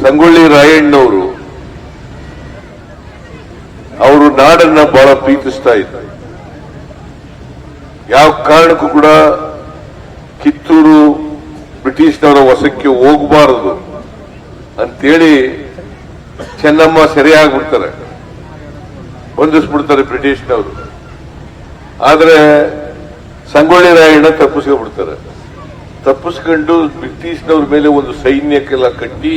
ಸಂಗೊಳ್ಳಿ ರಾಯಣ್ಣವರು, ಅವರು ನಾಡನ್ನ ಬಹಳ ಪ್ರೀತಿಸ್ತಾ ಇದ್ದಾರೆ ಯಾವ ಕಾರಣಕ್ಕೂ ಕೂಡ ಕಿತ್ತೂರು ಬ್ರಿಟಿಷ್ನವರ ವಶಕ್ಕೆ ಹೋಗಬಾರದು ಅಂತೇಳಿ ಚೆನ್ನಮ್ಮ ಸರಿಯಾಗ್ಬಿಡ್ತಾರೆ. ಬಂಧಿಸ್ಬಿಡ್ತಾರೆ ಬ್ರಿಟಿಷ್ನವರು. ಆದರೆ ಸಂಗೊಳ್ಳಿ ರಾಯಣ್ಣ ತಪ್ಪಿಸ್ಕೊಂಡ್ಬಿಡ್ತಾರೆ ತಪ್ಪಿಸ್ಕೊಂಡು ಬ್ರಿಟಿಷ್ನವ್ರ ಮೇಲೆ ಒಂದು ಸೈನ್ಯಕ್ಕೆಲ್ಲ ಕಟ್ಟಿ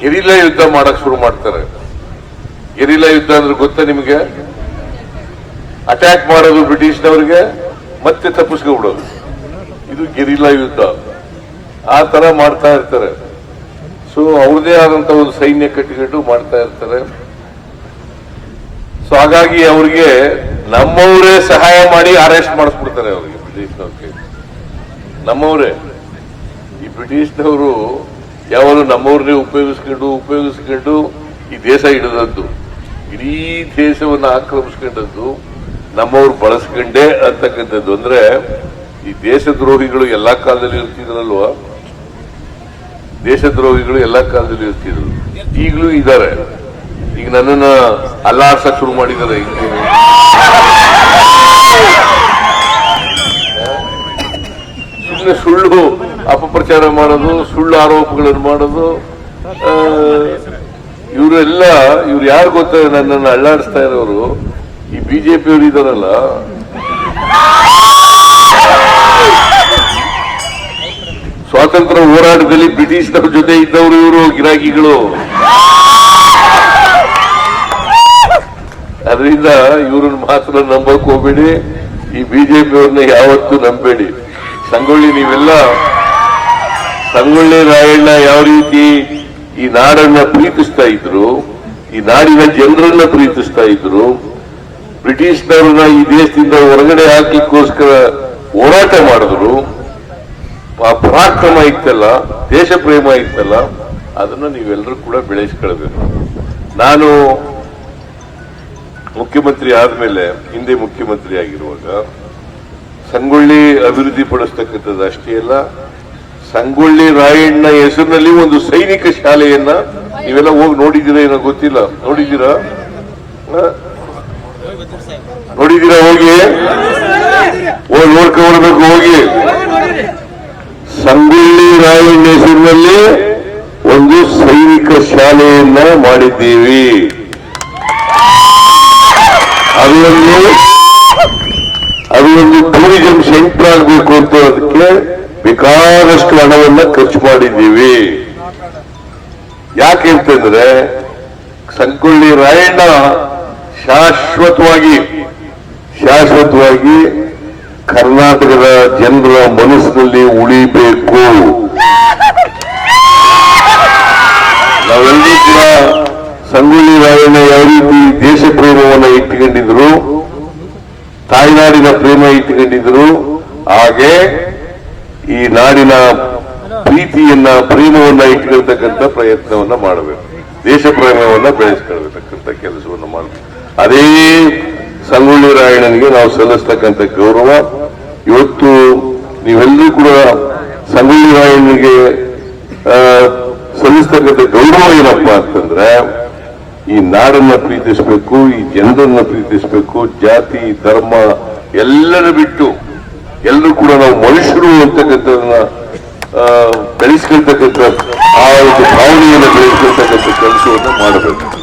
ಗೆರಿಲ್ಲಾ ಯುದ್ಧ ಮಾಡಕ್ ಶುರು ಮಾಡ್ತಾರೆ. ಗೆರಿಲ್ಲಾ ಯುದ್ಧ ಅಂದ್ರೆ ಗೊತ್ತಾ ನಿಮಗೆ? ಅಟ್ಯಾಕ್ ಮಾಡೋದು ಬ್ರಿಟಿಷ್ನವ್ರಿಗೆ, ಮತ್ತೆ ತಪ್ಪಿಸ್ಕೊಬಿಡೋದು ಇದು ಗೆರಿಲ್ಲಾ ಯುದ್ಧ. ಆ ತರ ಮಾಡ್ತಾ ಇರ್ತಾರೆ. ಸೊ ಅವ್ರದೇ ಆದಂತ ಒಂದು ಸೈನ್ಯ ಕಟ್ಟಿಕೊಂಡು ಮಾಡ್ತಾ ಇರ್ತಾರೆ. ಸೊ ಹಾಗಾಗಿ ಅವ್ರಿಗೆ ನಮ್ಮವರೇ ಸಹಾಯ ಮಾಡಿ ಅರೆಸ್ಟ್ ಮಾಡಿಸ್ಬಿಡ್ತಾರೆ ಅವ್ರಿಗೆ ಬ್ರಿಟಿಷ್ನವ್ರಿಗೆ. ನಮ್ಮವರೇ. ಈ ಬ್ರಿಟಿಷ್ನವರು ಯಾವಾಗಲೂ ನಮ್ಮವ್ರನ್ನೇ ಉಪಯೋಗಿಸ್ಕೊಂಡು ಉಪಯೋಗಿಸ್ಕೊಂಡು ಈ ದೇಶ ಹಿಡಿದದ್ದು. ಇಡೀ ದೇಶವನ್ನ ಆಕ್ರಮಿಸ್ಕೊಂಡದ್ದು ನಮ್ಮವ್ರು ಬಳಸ್ಕೊಂಡೇ ಅಂತಕ್ಕಂಥದ್ದು. ಅಂದ್ರೆ ಈ ದೇಶದ್ರೋಹಿಗಳು ಎಲ್ಲಾ ಕಾಲದಲ್ಲಿ ಇರ್ತಿದ್ರಲ್ವಾ? ದೇಶದ್ರೋಹಿಗಳು ಎಲ್ಲಾ ಕಾಲದಲ್ಲಿ ಇರ್ತಿದ್ರು. ಈಗಲೂ ಇದ್ದಾರೆ. ಈಗ ನನ್ನನ್ನ ಅಲ್ಲಾಡ್ಸಕ್ ಶುರು ಮಾಡಿದ್ದಾರೆ ಸುಮ್ಮನೆ ಸುಳ್ಳು. ಅಪಪ್ರಚಾರ ಮಾಡೋದು, ಸುಳ್ಳು ಆರೋಪಗಳನ್ನು ಮಾಡೋದು ಇವರೆಲ್ಲ, ಇವ್ರು ಯಾರು ಗೊತ್ತ ನನ್ನನ್ನು ಅಳ್ಳಾಡಿಸ್ತಾ ಇರೋರು? ಈ ಬಿಜೆಪಿ ಅವರು ಇದಾರಲ್ಲ ಸ್ವಾತಂತ್ರ್ಯ ಹೋರಾಟದಲ್ಲಿ ಬ್ರಿಟಿಷ್ನವ್ರ ಜೊತೆ ಇದ್ದವರು ಇವರು, ಗಿರಾಕಿಗಳು. ಅದರಿಂದ ಇವ್ರನ್ನ ಮಾತ್ರ ನಂಬಕ್ ಹೋಗ್ಬೇಡಿ. ಈ ಬಿಜೆಪಿ ಅವ್ರನ್ನ ಯಾವತ್ತೂ ನಂಬೇಡಿ. ಸಂಗೊಳ್ಳಿ ನೀವೆಲ್ಲ ಸಂಗೊಳ್ಳಿ ರಾಯಣ್ಣ ಯಾವ ರೀತಿ ಈ ನಾಡನ್ನ ಪ್ರೀತಿಸ್ತಾ ಇದ್ರು, ಈ ನಾಡಿನ ಜನರನ್ನ ಪ್ರೀತಿಸ್ತಾ ಇದ್ರು, ಬ್ರಿಟಿಷ್ನವ್ರನ್ನ ಈ ದೇಶದಿಂದ ಹೊರಗಡೆ ಹಾಕಿಕ್ಕೋಸ್ಕರ ಹೋರಾಟ ಮಾಡಿದ್ರು. ಆ ಪರಾಕ್ರಮ ಇತ್ತಲ್ಲ ದೇಶ ಪ್ರೇಮ ಇತ್ತಲ್ಲ, ಅದನ್ನ ನೀವೆಲ್ಲರೂ ಕೂಡ ಬೆಳೆಸ್ಕೊಳ್ಬೇಕು. ನಾನು ಮುಖ್ಯಮಂತ್ರಿ ಆದ್ಮೇಲೆ, ಹಿಂದೆ ಮುಖ್ಯಮಂತ್ರಿ ಆಗಿರುವಾಗ, ಸಂಗೊಳ್ಳಿ ಅಭಿವೃದ್ಧಿ ಪಡಿಸ್ತಕ್ಕಂಥದ್ದು ಅಷ್ಟೇ ಅಲ್ಲ ಸಂಗೊಳ್ಳಿ ರಾಯಣ್ಣ ಹೆಸರಿನಲ್ಲಿ ಒಂದು ಸೈನಿಕ ಶಾಲೆಯನ್ನ ನೀವೆಲ್ಲ ಹೋಗಿ ನೋಡಿದ್ದೀರಾ ಏನೋ ಗೊತ್ತಿಲ್ಲ. ನೋಡಿದ್ದೀರಾ? ನೋಡಿದ್ದೀರಾ ಹೋಗಿ? ಹೋಗಿ ನೋಡ್ಕೊಂಡ್ಬೇಕು ಹೋಗಿ. ಸಂಗೊಳ್ಳಿ ರಾಯಣ್ಣ ಹೆಸರಿನಲ್ಲಿ ಒಂದು ಸೈನಿಕ ಶಾಲೆಯನ್ನ ಮಾಡಿದ್ದೀವಿ. ಅದರಲ್ಲಿ ಅದೊಂದು ಟೂರಿಸಂ ಸೆಂಟರ್ ಆಗಬೇಕು ಅಂತ ಬೇಕಾದಷ್ಟು ಹಣವನ್ನ ಖರ್ಚು ಮಾಡಿದ್ದೀವಿ. ಯಾಕೆ ಅಂತಂದ್ರೆ, ಸಂಗೊಳ್ಳಿ ರಾಯಣ್ಣ ಶಾಶ್ವತವಾಗಿ ಶಾಶ್ವತವಾಗಿ ಕರ್ನಾಟಕದ ಜನರ ಮನಸ್ಸಿನಲ್ಲಿ ಉಳಿಬೇಕು. ನಾವೆಲ್ಲರೂ ಕೂಡ ಸಂಗೊಳ್ಳಿ ರಾಯಣ್ಣ ಯಾವ ರೀತಿ ದೇಶ ಪ್ರೇಮವನ್ನು ಇಟ್ಟುಕೊಂಡಿದ್ರು, ತಾಯ್ನಾಡಿನ ಪ್ರೇಮ ಇಟ್ಟುಕೊಂಡಿದ್ರು, ಹಾಗೆ ಈ ನಾಡಿನ ಪ್ರೀತಿಯನ್ನ ಪ್ರೇಮವನ್ನ ಇಟ್ಕೊಳ್ತಕ್ಕಂಥ ಪ್ರಯತ್ನವನ್ನ ಮಾಡಬೇಕು. ದೇಶ ಪ್ರೇಮವನ್ನ ಬೆಳೆಸ್ಕೊಳ್ತಕ್ಕಂಥ ಕೆಲಸವನ್ನ ಮಾಡಬೇಕು. ಅದೇ ಸಂಗೊಳ್ಳಿ ರಾಯಣ್ಣನಿಗೆ ನಾವು ಸಲ್ಲಿಸ್ತಕ್ಕಂಥ ಗೌರವ. ಇವತ್ತು ನೀವೆಲ್ಲರೂ ಕೂಡ ಸಂಗೊಳ್ಳಿ ರಾಯಣ್ಣನಿಗೆ ಸಲ್ಲಿಸ್ತಕ್ಕಂಥ ಗೌರವ ಏನಪ್ಪಾ ಅಂತಂದ್ರೆ ಈ ನಾಡನ್ನ ಪ್ರೀತಿಸಬೇಕು ಈ ಜನರನ್ನ ಪ್ರೀತಿಸಬೇಕು ಜಾತಿ ಧರ್ಮ ಎಲ್ಲರ ಬಿಟ್ಟು ಎಲ್ಲರೂ ಕೂಡ ನಾವು ಮನುಷ್ಯರು ಆ, ಬೆಳೆಸ್ಕೊಳ್ತಕ್ಕಂಥ ಆ ಒಂದು ಭಾವನೆಯನ್ನು ಬೆಳೆಸ್ಕೊಳ್ತಕ್ಕಂಥ ಕೆಲಸವನ್ನು ಮಾಡಬೇಕು.